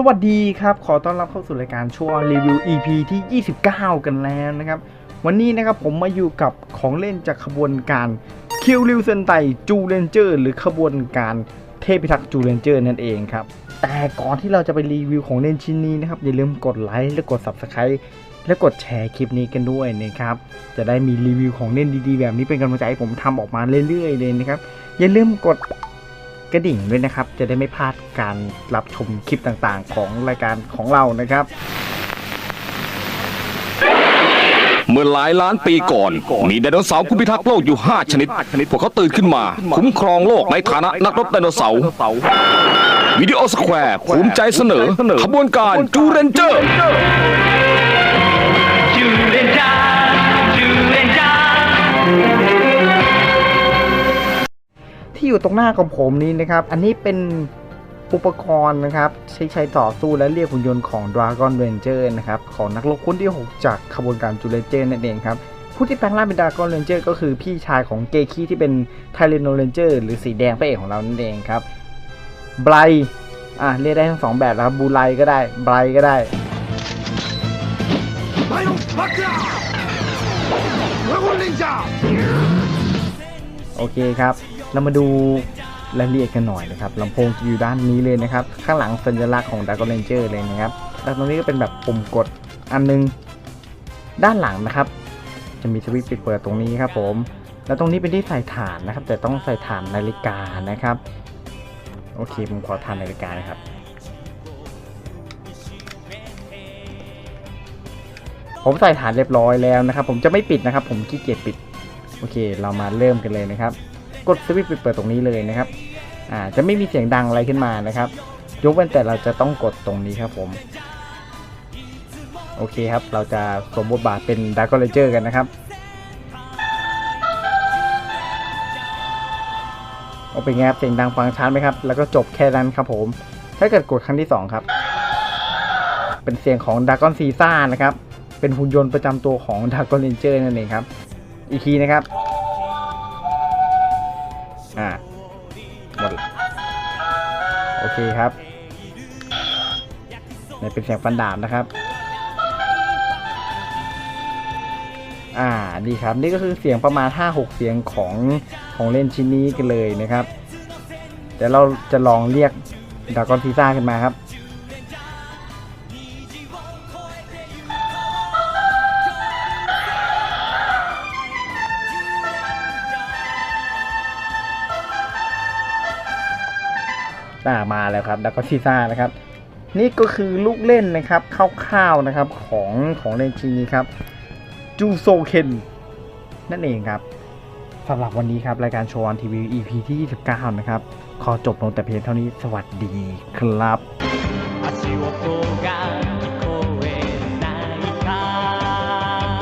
สวัสดีครับ ขอต้อนรับเข้าสู่รายการชัวร์รีวิว EP ที่ 29 กันแล้วนะครับ วันนี้นะครับผมมาอยู่กับของเล่นจากขบวนการคิวริวเซนไตจูเลนเจอร์หรือขบวนการเทพิทักษ์จูเลนเจอร์นั่นเองครับ แต่ก่อนที่เราจะไปรีวิวของเล่นชิ้นนี้นะครับ อย่าลืมกดไลค์และกด Subscribe และกดแชร์คลิปนี้กันด้วยนะครับ จะได้มีรีวิวของเล่นดีๆ แบบนี้เป็นกำลังใจให้ผมทำออกมาเรื่อยๆเลยนะครับ อย่าลืมกดกระดิ่งด้วยนะครับ จะได้ไม่พลาดการรับชมคลิปต่างๆ ของรายการของเรานะครับ เมื่อหลายล้านปีก่อน มีไดโนเสาร์ผู้พิทักษ์โลกอยู่ 5 ชนิด พวกเขาตื่นขึ้นมา คุ้มครองโลกในฐานะนักรบไดโนเสาร์วิดีโอสแควร์ภูมิใจเสนอขบวนการจูเรนเจอร์ ที่อยู่ตรงหน้าของผมนี้นะครับ อันนี้เป็นอุปกรณ์นะครับ ใช้ใช้ต่อสู้และเรียกหุ่นยนต์ของ Dragon Ranger นะครับ ของนักรบคนที่ 6 จากขบวนการจูเลเจอร์นั่นเองครับ ผู้ที่แปลงร่างเป็น Dragon Ranger ก็คือพี่ชายของเกคีที่เป็น t y r a n n o Ranger หรือสีแดงพระเอกของเรานั่นเองครับไบรอะเรียกได้ทั้งสองแบบนะครับบูไลก็ได้ไบรก็ได้โอเคครับ เรามาดูรายละเอียดกันหน่อยนะครับลำโพงจะอยู่ด้านนี้เลยนะครับ ข้างหลังสัญลักษณ์ของ Dragon Ranger เลยนะครับแล้วตรงนี้ก็เป็นแบบปุ่มกดอันนึง ด้านหลังนะครับ จะมีสวิตช์ปิดเปิดตรงนี้ครับผม แล้วตรงนี้เป็นที่ใส่ถ่านนะครับ แต่ต้องใส่ถ่านนาฬิกานะครับ โอเคผมขอถ่านนาฬิกานะครับ ผมใส่ฐานเรียบร้อยแล้วนะครับ ผมจะไม่ปิดนะครับ ผมขี้เกียจปิด โอเค เรามาเริ่มกันเลยนะครับ กดสวิตช์เปิดตรงนี้เลยนะครับอ่าจะไม่มีเสียงดังอะไรขึ้นมานะครับยกเว้นแต่เราจะต้องกดตรงนี้ครับผมโอเคครับ เราจะสวมบทบาทเป็นดาร์กเลเจอร์กันนะครับโอาเป็นไงครับเสียงดังฟังชัดไหมครับ แล้วก็จบแค่นั้นครับผม ถ้าเกิดกดครั้งที่สองครับ เป็นเสียงของดากอนซีซ่านะครับ เป็นหุ่นยนต์ประจำตัวของดากอนเลนเจอร์นั่นเองครับ อีกทีนะครับ อ่าหมดโอเคครับนี่เป็นเสียงฟันดาบนะครับ อ่า ดีครับ นี่ก็คือเสียงประมาณ 5-6 เสียงของของเล่นชิ้นนี้กันเลยนะครับ เดี๋ยวเราจะลองเรียกดากอนซีซ่าขึ้นมาครับ อ่ามาแล้วครับดะก็ซิซ่านะครับ นี่ก็คือลูกเล่นนะครับคร่าวๆนะครับของของเล่นชิ้นนี้ครับจูโซเคนนั่นเองครับสำหรับวันนี้ครับ รายการโชว์ออนทีวี EP ที่ 29 นะครับ ขอจบลงแต่เพียงเท่านี้สวัสดีครับ